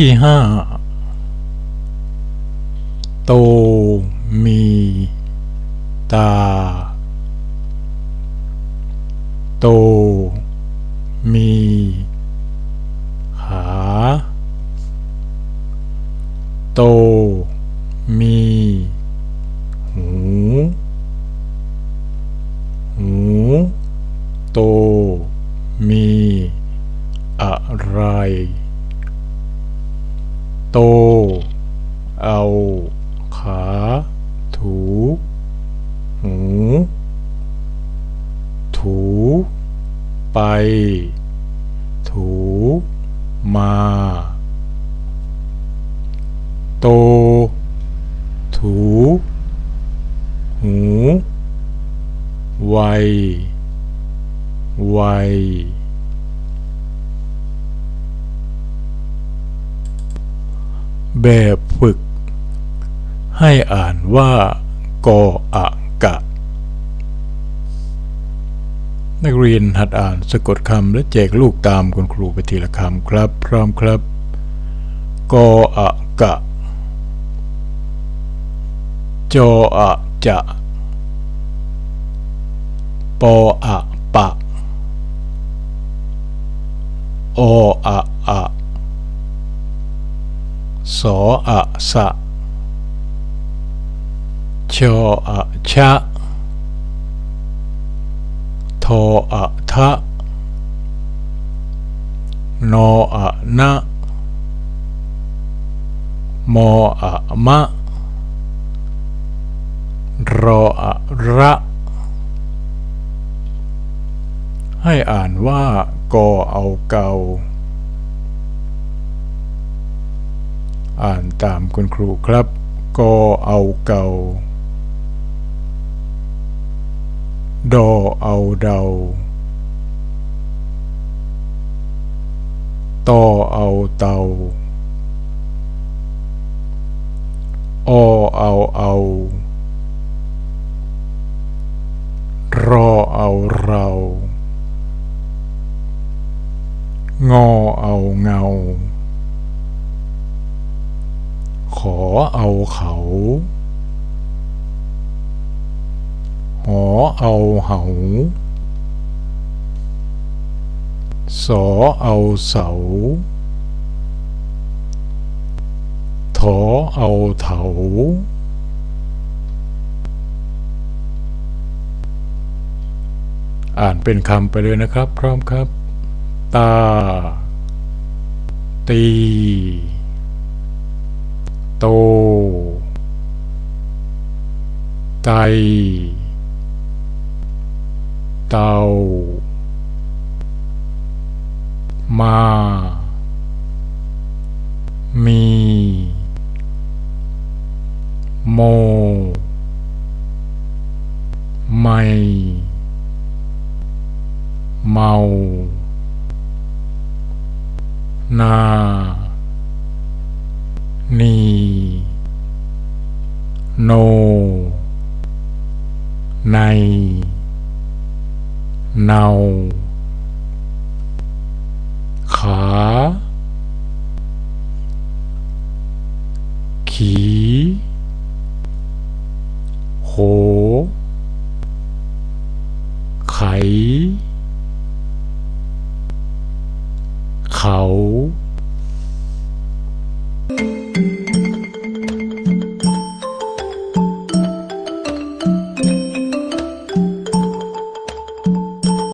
ที่ห้าโตมีตา โตมีขา โตมีหู หู โต มี อะไร โต เอา ขา ถู หู ถู ไป ถู มา โต ถู หู ไว ไวแบบฝึก ให้อ่านว่ากออะกะ นักเรียนหัดอ่านสะกดคำและแจกลูกตามคุณครูไปทีละคำครับ พร้อมครับ กออะกะ จออะจะ ปออะปะ ออะอะสออะสะ ชออะชะ ทออะทะนออะนะมออะมะรออะระ ให้อ่านว่ากอเอาเกา อ่านตามคุณครูครับ กอเอาเกา ดอเอาเดาตอเอาเตาอเอาเอารอเอาเรา งอเอาเงา ขอเอาเขา หอเอาเหาสอเอาเสาถอเอาเถาอ่านเป็นคำไปเลยนะครับ พร้อมครับ ตา ตี โต ไต เตามา มี โม ไม่ เมา นา นี โน ใน เนาขา ขี โห ไข